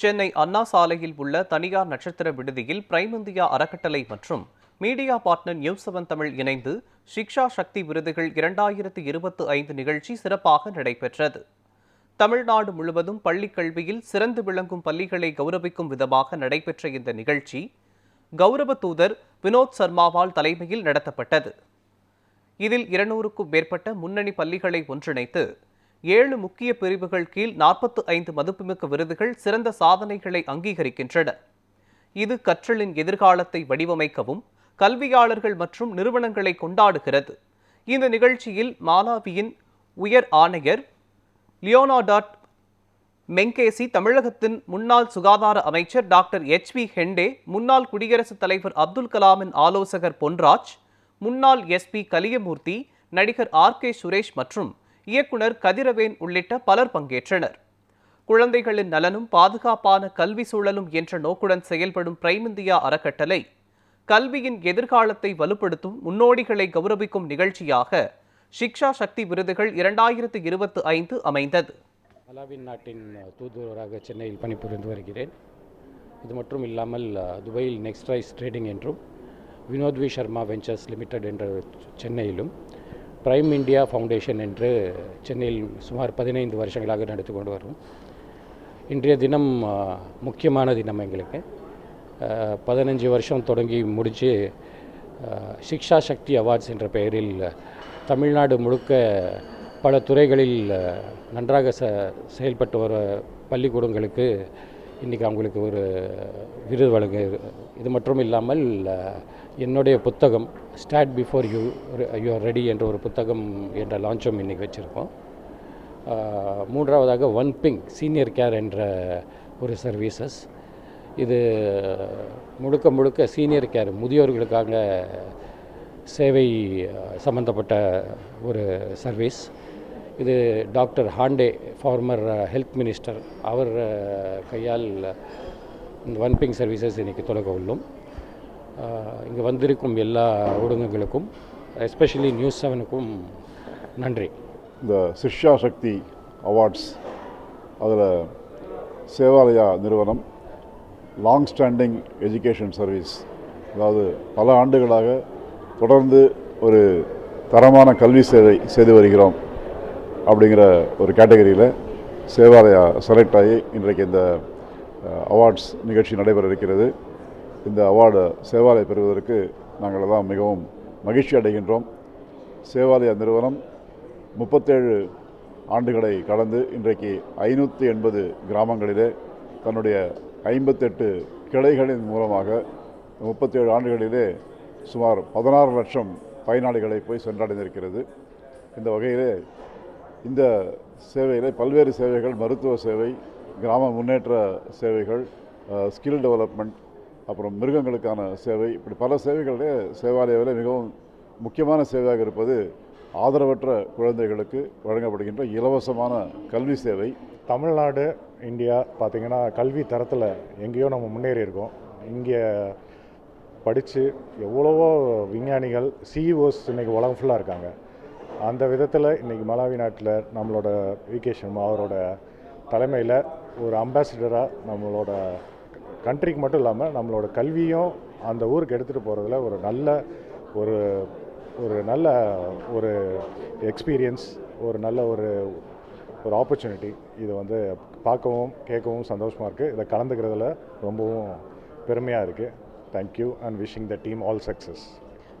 சென்னை அண்ணா சாலையில் உள்ள தனியார் நட்சத்திர விடுதியில் பிரைம் இந்தியா அறக்கட்டளை மற்றும் media partner news seven Tamil இணைந்து ஷிக்ஷா சக்தி விருதுகள் இரண்டாயிரத்து இருபத்தி ஐந்து நிகழ்ச்சி சிறப்பாக நடைபெற்றது. தமிழ்நாடு முழுவதும் பள்ளிக் கல்வியில் சிறந்து விளங்கும் பள்ளிகளை கௌரவிக்கும் விதமாக நடைபெற்ற இந்த நிகழ்ச்சி கௌரவ தூதர் வினோத் சர்மாவால் தலைமையில் நடத்தப்பட்டது. இதில் இருநூறுக்கும் மேற்பட்ட முன்னணி பள்ளிகளை ஒன்றிணைத்து ஏழு முக்கிய பிரிவுகள் கீழ் நாற்பத்து ஐந்து மதிப்புமிக்க விருதுகள் சிறந்த சாதனைகளை அங்கீகரிக்கின்றன. இது கற்றலின் எதிர்காலத்தை வடிவமைக்கவும் கல்வியாளர்கள் மற்றும் நிறுவனங்களை கொண்டாடுகிறது. இந்த நிகழ்ச்சியில் மாலாவியின் உயர் ஆணையர் லியோனாடாட் மெங்கேசி தமிழகத்தின் முன்னாள் சுகாதார அமைச்சர் டாக்டர் எச் வி ஹெண்டே முன்னாள் குடியரசுத் தலைவர் அப்துல் கலாமின் ஆலோசகர் பொன்ராஜ் முன்னாள் எஸ்பி கலியமூர்த்தி நடிகர் ஆர் கே சுரேஷ் மற்றும் இயக்குனர் கதிரவேன் உள்ளிட்ட பலர் பங்கேற்றனர். குழந்தைகளின் நலனும் பாதுகாப்பான கல்வி சூழலும் என்ற நோக்குடன் செயல்படும் பிரைம் இந்தியா அறக்கட்டளை கல்வியின் எதிர்காலத்தை வலுப்படுத்தும் முன்னோடிகளை கௌரவிக்கும் நிகழ்ச்சியாக ஷிக்ஷா சக்தி விருதுகள் இரண்டாயிரத்து இருபத்தி ஐந்து அமைந்தது. மலாவின் நாட்டின் தூதுவராக சென்னையில் பணிபுரிந்து வருகிறேன். இது மட்டும் இல்லாமல் துபாயில் நெக்ஸ்ட் ரைஸ் ட்ரேடிங் என்றும் வினோத்வி சர்மா வெஞ்சர்ஸ் லிமிடெட் என்ற சென்னையிலும் பிரைம் இந்தியா ஃபவுண்டேஷன் என்று சென்னையில் சுமார் பதினைந்து வருஷங்களாக நடத்தி கொண்டு வரும். இன்றைய தினம் முக்கியமான தினம் எங்களுக்கு. பதினஞ்சு வருஷம் தொடங்கி முடித்து சிக்ஷா சக்தி அவார்ட்ஸ் என்ற பெயரில் தமிழ்நாடு முழுக்க பல துறைகளில் நன்றாக ச செயல்பட்டு வர பள்ளிக்கூடங்களுக்கு இன்றைக்கி அவங்களுக்கு ஒரு விருது வழங்க இது மட்டும் இல்லாமல் என்னுடைய புத்தகம் start before you you are ready என்ற ஒரு புத்தகம் என்ற லான்ச்சும் இன்றைக்கி வச்சுருக்கோம். மூன்றாவதாக ஒன் பிங் சீனியர் கேர் என்ற ஒரு சர்வீசஸ் இது முழுக்க முழுக்க சீனியர் கேர் முதியோர்களுக்காக சேவை சம்மந்தப்பட்ட சம்பந்தப்பட்ட ஒரு சர்வீஸ் இது doctor Hande former health minister அவர் uh, கையால் இந்த ஒன் பிங் சர்வீசஸ் இன்றைக்கி தொடங்க உள்ளோம். Uh, இங்கே வந்திருக்கும் எல்லா ஊடகங்களுக்கும் எஸ்பெஷலி நியூஸ் செவனுக்கும் நன்றி. இந்த சிஷ்யா சக்தி அவார்ட்ஸ் அதில் சேவாலயா நிறுவனம் லாங் ஸ்டாண்டிங் எஜுகேஷன் சர்வீஸ் அதாவது பல ஆண்டுகளாக தொடர்ந்து ஒரு தரமான கல்வி சேவை செய்து வருகிறோம். அப்படிங்கிற ஒரு கேட்டகரியில் சேவாலயா செலக்ட் ஆகி இன்றைக்கு இந்த அவார்ட்ஸ் நிகழ்ச்சி நடைபெற இருக்கிறது. இந்த அவார்டு சேவாலயம் பெறுவதற்கு நாங்கள் எல்லாம் மிகவும் மகிழ்ச்சி அடைகின்றோம். சேவாலயா நிறுவனம் முப்பத்தேழு ஆண்டுகளை கடந்து இன்றைக்கு ஐநூற்றி எண்பது கிராமங்களிலே தன்னுடைய ஐம்பத்தெட்டு கிளைகளின் மூலமாக முப்பத்தேழு ஆண்டுகளிலே சுமார் பதினாறு லட்சம் பயனாளிகளை போய் சென்றடைந்திருக்கிறது. இந்த வகையிலே இந்த சேவையில் பல்வேறு சேவைகள் மருத்துவ சேவை கிராம முன்னேற்ற சேவைகள் ஸ்கில் டெவலப்மெண்ட் அப்புறம் மிருகங்களுக்கான சேவை இப்படி பல சேவைகளிலே சேவாலயாவில் மிகவும் முக்கியமான சேவையாக இருப்பது ஆதரவற்ற குழந்தைகளுக்கு வழங்கப்படுகின்ற இலவசமான கல்வி சேவை. தமிழ்நாடு இந்தியா பார்த்திங்கன்னா கல்வி தரத்தில் எங்கேயோ நம்ம முன்னேறி இருக்கோம். இங்கே படித்து எவ்வளவோ விஞ்ஞானிகள் சிஇஓஸ் இன்றைக்கி உலகம் ஃபுல்லாக இருக்காங்க. அந்த விதத்தில் இன்றைக்கி மலாவி நாட்டில் நம்மளோட விகே சர்மா அவரோட தலைமையில் ஒரு அம்பாசிடராக நம்மளோட கண்ட்ரிக்கு மட்டும் இல்லாமல் நம்மளோட கல்வியும் அந்த ஊருக்கு எடுத்துகிட்டு போகிறதுல ஒரு நல்ல ஒரு ஒரு நல்ல ஒரு எக்ஸ்பீரியன்ஸ் ஒரு நல்ல ஒரு ஒரு ஆப்பர்ச்சுனிட்டி இது வந்து பார்க்கவும் கேட்கவும் சந்தோஷமாக இருக்குது இதை கலந்துக்கிறதுல ரொம்பவும் பெருமையாக இருக்குது thank you and wishing the team all success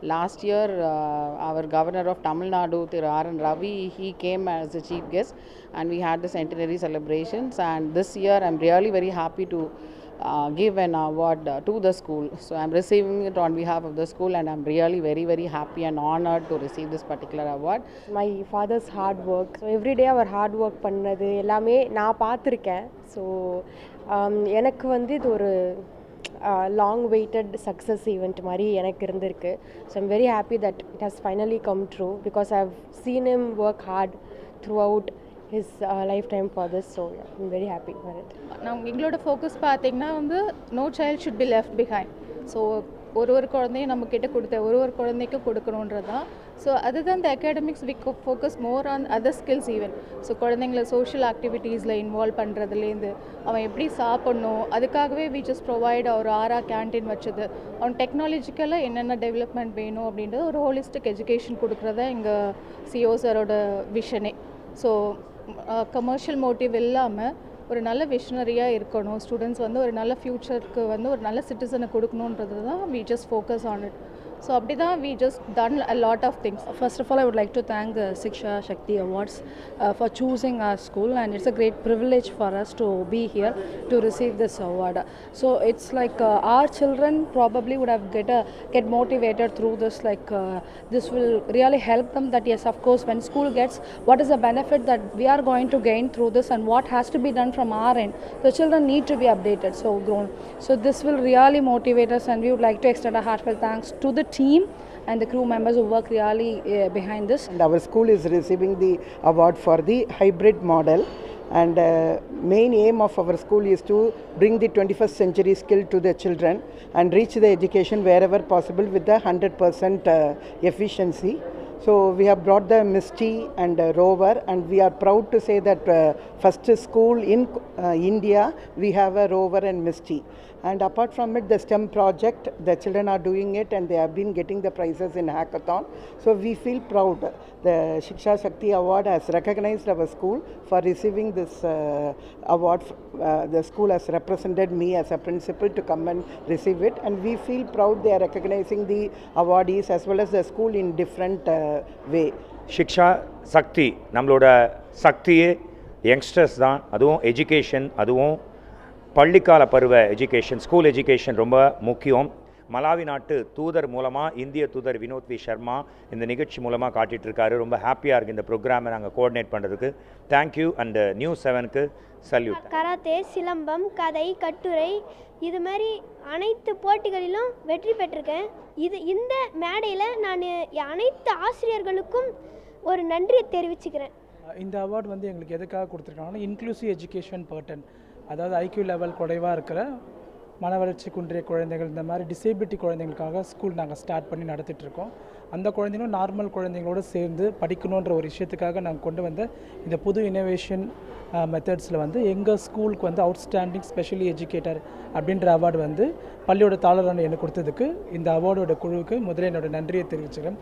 Last year, uh, our governor of Tamil Nadu, Thiru R. N. Ravi, he came as a chief guest and we had the centenary celebrations. And this year, I'm really very happy to uh, give an award uh, to the school. So I'm receiving it on behalf of the school and I'm really very, very happy and honored to receive this particular award. My father's hard work so everyday our hard work பண்ணது எல்லாமே நான் பார்த்துருக்கேன் so எனக்கு வந்து இது ஒரு long waited success event மாதிரி எனக்கு இருந்திருக்கு. So I'm very happy that it has finally come true because I've seen him work hard throughout his lifetime for this so I'm very happy for it நம்ம எங்களோட focus பார்த்தீங்கன்னா வந்து no child should be left behind so ஒரு ஒரு குழந்தையும் நம்ம கிட்ட கொடுத்த ஒரு ஒரு குழந்தைக்கும் கொடுக்கணுன்றது தான். ஸோ அதுதான் இந்த academics we focus more on other skills even so குழந்தைங்கள சோஷியல் ஆக்டிவிட்டீஸில் இன்வால்வ் பண்ணுறதுலேருந்து அவன் எப்படி சாப்பிட்ணும் அதுக்காகவே வி ஜஸ்ட் ப்ரொவைட் ஒரு ஆறா கேன்டீன் வச்சது. அவன் டெக்னாலஜிக்கலாக என்னென்ன டெவலப்மெண்ட் வேணும் அப்படின்றது ஒரு ஹோலிஸ்டிக் எஜுகேஷன் கொடுக்குறதா எங்கள் சிஓ சாரோட விஷனே ஸோ கமர்ஷியல் மோட்டிவ் இல்லாமல் ஒரு நல்ல விஷனரியாக இருக்கணும். ஸ்டூடெண்ட்ஸ் வந்து ஒரு நல்ல ஃப்யூச்சருக்கு வந்து ஒரு நல்ல சிட்டிசனை கொடுக்கணுன்றது தான் we just focus on it so அப்படி தான் we just done a lot of things First of all, I would like to thank the Siksha Shakti Awards uh, for choosing our school, and it's a great privilege for us to be here to receive this award. So it's like uh, our children probably would have get a, get motivated through this. Like uh, this will really help them. That yes, of course, when school gets, what is the benefit that we are going to gain through this, and what has to be done from our end. The children need to be updated. So grown. So this will really motivate us, and we would like to extend a heartfelt thanks to the team and the crew members who work really uh, behind this. and our school is receiving the award for the hybrid model. And uh, main aim of our school is to bring the 21st century skill to the children and reach the education wherever possible with the 100% uh, efficiency. So we have brought the misty and uh, rover and we are proud to say that uh, first school in uh, india we have a rover and misty and apart from it the stem project the children are doing it and they have been getting the prizes in hackathon so we feel proud the shiksha shakti award has recognized our school for receiving this uh, award uh, the school has represented me as a principal to come and receive it and we feel proud they are recognizing the awardees as well as the school in different uh, way சிக்ஷா சக்தி நம்மளோட சக்தியே youngsters தான் அதுவும் education அதுவும் பள்ளிக்கால பருவ education school education ரொம்ப முக்கியம். Malawi நாட்டு தூதர் மூலமாக இந்திய தூதர் வினோத் வி சர்மா இந்த நிகழ்ச்சி மூலமாக காட்டிட்டு இருக்காரு ரொம்ப ஹாப்பியாக இருக்குது இந்த ப்ரோக்ராமை நாங்கள் கோஆர்டினேட் பண்ணுறதுக்கு தேங்க்யூ அண்ட் நியூஸ் செவனுக்கு சல்யூட் கராத்தே சிலம்பம் கதை கட்டுரை இது மாதிரி அனைத்து போட்டிகளிலும் வெற்றி பெற்றிருக்கேன். இது இந்த மேடையில் நான் அனைத்து ஆசிரியர்களுக்கும் ஒரு நன்றியை தெரிவிச்சுக்கிறேன். இந்த அவார்டு வந்து எங்களுக்கு எதுக்காக கொடுத்துருக்காங்கன்னா இன்க்ளூசிவ் எஜுகேஷன் பர்டன் அதாவது ஐக்யூ லெவல் குறைவாக இருக்கிற மன வளர்ச்சி குன்றிய குழந்தைகள் இந்த மாதிரி டிசேபிலிட்டி குழந்தைங்களுக்காக ஸ்கூல் நாங்கள் ஸ்டார்ட் பண்ணி நடத்திட்டுருக்கோம் அந்த குழந்தைங்களும் நார்மல் குழந்தைங்களோட சேர்ந்து படிக்கணுன்ற ஒரு விஷயத்துக்காக நாங்கள் கொண்டு வந்த இந்த புது இனோவேஷன் மெத்தட்ஸில் வந்து எங்கள் ஸ்கூலுக்கு வந்து அவுட்ஸ்டாண்டிங் ஸ்பெஷலி எஜுகேட்டர் அப்படின்ற அவார்டு வந்து பள்ளியோட தாளரான எனக்கு கொடுத்ததுக்கு இந்த அவார்டோட குழுவுக்கு முதல்ல என்னோட நன்றியை தெரிவிச்சுக்கிறேன்.